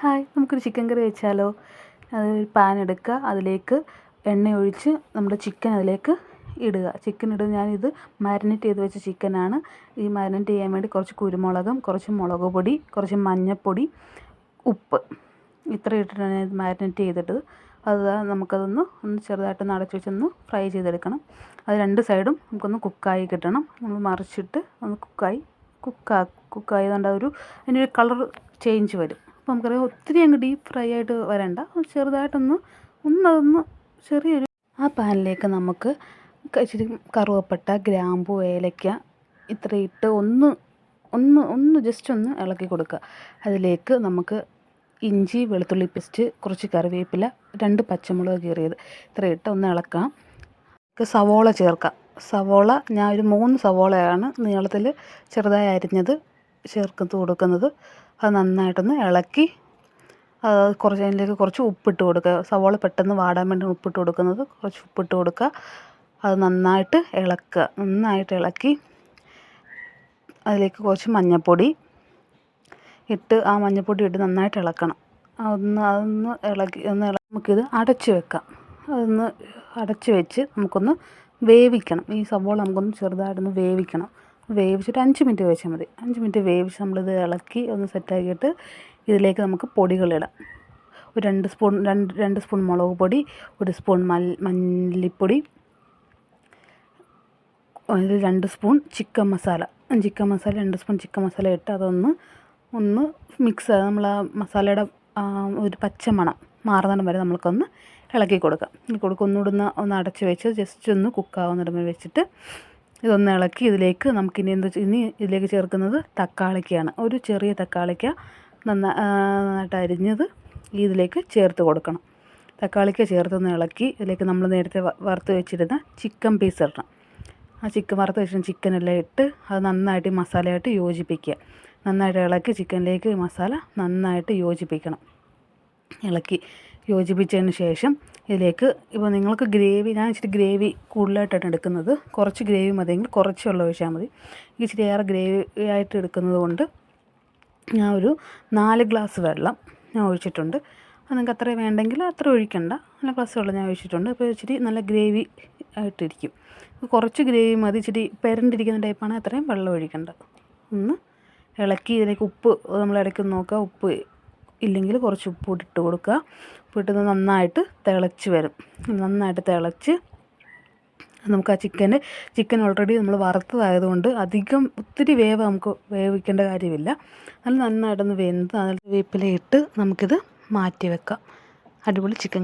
Hi നമുക്കൊരു chicken കറി വെച്ചാലോ? അത് പാൻ എടുക്കുക അതിലേക്ക് എണ്ണ ഒഴിച്ച് നമ്മുടെ ചിക്കൻ അതിലേക്ക് ഇടുക. ചിക്കൻ ഇടുക ഞാനിത് മാരിനേറ്റ് ചെയ്ത് വെച്ച ചിക്കനാണ് ഈ മാരിനേറ്റ് ചെയ്യാൻ വേണ്ടി കുറച്ച് കുരുമുളകും കുറച്ച് മുളക് പൊടി കുറച്ച് മഞ്ഞൾപ്പൊടി ഉപ്പ്. ഇത്ര ഇട്ടിട്ടാണ് ഞാൻ മാരിനേറ്റ് ചെയ്തിട്ടത്. അത് നമുക്കതൊന്ന് ഒന്ന് ചെറുതായിട്ടൊന്ന് അടച്ച് വെച്ചൊന്ന് ഫ്രൈ ചെയ്തെടുക്കണം. അത് രണ്ട് സൈഡും നമുക്കൊന്ന് കുക്കായി കിട്ടണം. നമ്മൾ മറിച്ചിട്ട് ഒന്ന് കുക്കായി കുക്കാ കുക്കായതുകൊണ്ട് ഒരു അതിനൊരു കളർ ചേഞ്ച് വരും. അപ്പോൾ നമുക്കറിയാം ഒത്തിരി അങ്ങ് ഡീപ്പ് ഫ്രൈ ആയിട്ട് വരണ്ട. ചെറുതായിട്ടൊന്ന് ഒന്നതൊന്ന് ചെറിയൊരു ആ പാനിലേക്ക് നമുക്ക് ഇച്ചിരി കറുവപ്പട്ട ഗ്രാമ്പു ഏലക്ക ഇത്ര ഇട്ട് ഒന്ന് ഒന്ന് ഒന്ന് ജസ്റ്റ് ഒന്ന് ഇളക്കി കൊടുക്കുക. അതിലേക്ക് നമുക്ക് ഇഞ്ചി വെളുത്തുള്ളി പേസ്റ്റ് കുറച്ച് കറിവേപ്പില രണ്ട് പച്ചമുളക് കീറിയത് ഇത്ര ഇട്ട് ഒന്ന് ഇളക്കാം. സവോള ചേർക്കാം. സവോള ഞാൻ ഒരു മൂന്ന് സവോളയാണ് നീളത്തിൽ ചെറുതായി അരിഞ്ഞത് ചേർത്ത് കൊടുക്കുന്നത്. അത് നന്നായിട്ടൊന്ന് ഇളക്കി കുറച്ച് അതിലേക്ക് കുറച്ച് ഉപ്പിട്ട് കൊടുക്കുക. സവോള പെട്ടെന്ന് വാടാൻ വേണ്ടി ഉപ്പിട്ട് കൊടുക്കുന്നത് കുറച്ച് ഉപ്പിട്ട് കൊടുക്കുക. അത് നന്നായിട്ട് ഇളക്കുക. നന്നായിട്ട് ഇളക്കി അതിലേക്ക് കുറച്ച് മഞ്ഞൾപ്പൊടി ഇട്ട് ആ മഞ്ഞൾപ്പൊടി ഇട്ട് നന്നായിട്ട് ഇളക്കണം. അതൊന്ന് അതൊന്ന് ഇളക്കി ഒന്ന് നമുക്കിത് അടച്ച് വെക്കാം. അതൊന്ന് അടച്ച് വെച്ച് നമുക്കൊന്ന് വേവിക്കണം. ഈ സവോള നമുക്കൊന്ന് ചെറുതായിട്ടൊന്ന് വേവിക്കണം. വേവിച്ചിട്ട് അഞ്ച് മിനിറ്റ് വേവിച്ചാൽ മതി. അഞ്ച് മിനിറ്റ് വേവിച്ച് നമ്മളിത് ഇളക്കി ഒന്ന് സെറ്റാക്കിയിട്ട് ഇതിലേക്ക് നമുക്ക് പൊടികളിടാം ഒരു രണ്ട് സ്പൂൺ രണ്ട് രണ്ട് സ്പൂൺ മുളക് പൊടി ഒരു സ്പൂൺ മല്ലി മല്ലിപ്പൊടി ഒരു രണ്ട് spoon chicken masala chicken masala രണ്ട് സ്പൂൺ ചിക്കൻ മസാല ഇട്ട് അതൊന്ന് ഒന്ന് മിക്സ് നമ്മൾ ആ മസാലയുടെ ഒരു പച്ച മണം മാറുന്നിടം വരെ നമ്മൾക്കൊന്ന് ഇളക്കി കൊടുക്കാം. കൊടുക്കുക. ഒന്നുകൂടെ ഒന്ന് ഒന്ന് അടച്ച് വെച്ച് ജസ്റ്റ് ഒന്ന് കുക്കാവുന്നിടം വരെ വെച്ചിട്ട് ഇതൊന്ന് ഇളക്കി ഇതിലേക്ക് നമുക്കിനി എന്താ ഇനി ഇതിലേക്ക് ചേർക്കുന്നത് തക്കാളിക്കയാണ്. ഒരു ചെറിയ തക്കാളിക്ക നന്നാ നന്നായിട്ട് അരിഞ്ഞത് ഇതിലേക്ക് ചേർത്ത് കൊടുക്കണം. തക്കാളിക്ക ചേർത്തൊന്ന് ഇളക്കി ഇതിലേക്ക് നമ്മൾ നേരത്തെ വറുത്ത് വെച്ചിരുന്ന ചിക്കൻ പീസ് ഇടണം. ആ ചിക്കൻ വറുത്ത് വെച്ചിരുന്ന ചിക്കനെല്ലാം ഇട്ട് അത് നന്നായിട്ട് മസാലയായിട്ട് യോജിപ്പിക്കുക. നന്നായിട്ട് ഇളക്കി ചിക്കനിലേക്ക് മസാല നന്നായിട്ട് യോജിപ്പിക്കണം. ഇളക്കി യോജിപ്പിച്ചതിന് ശേഷം ഇതിലേക്ക് ഇപ്പോൾ നിങ്ങൾക്ക് ഗ്രേവി ഞാൻ ഇച്ചിരി ഗ്രേവി കൂടുതലായിട്ടാണ് എടുക്കുന്നത്. കുറച്ച് ഗ്രേവി മതിയെങ്കിൽ കുറച്ച് വെള്ളം ഒഴിച്ചാൽ മതി. ഇച്ചിരി ഏറെ ഗ്രേവി ആയിട്ട് എടുക്കുന്നത് കൊണ്ട് ഞാൻ ഒരു നാല് ഗ്ലാസ് വെള്ളം ഞാൻ ഒഴിച്ചിട്ടുണ്ട്. അത് നിങ്ങൾക്ക് അത്ര വേണ്ടെങ്കിൽ അത്ര ഒഴിക്കണ്ട. നല്ല ഗ്ലാസ് വെള്ളം ഞാൻ ഒഴിച്ചിട്ടുണ്ട്. അപ്പോൾ ഇച്ചിരി നല്ല ഗ്രേവി ആയിട്ടിരിക്കും. കുറച്ച് ഗ്രേവി മതി. ഇച്ചിരി പെരണ്ടിരിക്കുന്ന ടൈപ്പാണെങ്കിൽ അത്രയും വെള്ളം ഒഴിക്കേണ്ട ഒന്ന് ഇളക്കി ഇതിലേക്ക് ഉപ്പ് നമ്മൾ ഇടയ്ക്ക് നോക്കുക. ഉപ്പ് ഇല്ലെങ്കിൽ കുറച്ച് ഉപ്പ് ഇട്ട് കൊടുക്കുക. ഉപ്പിട്ട് നന്നായിട്ട് തിളച്ച് വരും. നന്നായിട്ട് തിളച്ച് നമുക്ക് ആ ചിക്കന് ചിക്കൻ ഓൾറെഡി നമ്മൾ വറുത്തതായതുകൊണ്ട് അധികം ഒത്തിരി വേവ് നമുക്ക് വേവിക്കേണ്ട കാര്യമില്ല. നല്ല നന്നായിട്ടൊന്ന് വെന്ത് അതിൽ വേപ്പിലയിട്ട് നമുക്കിത് മാറ്റി വെക്കാം. അടിപൊളി ചിക്കൻ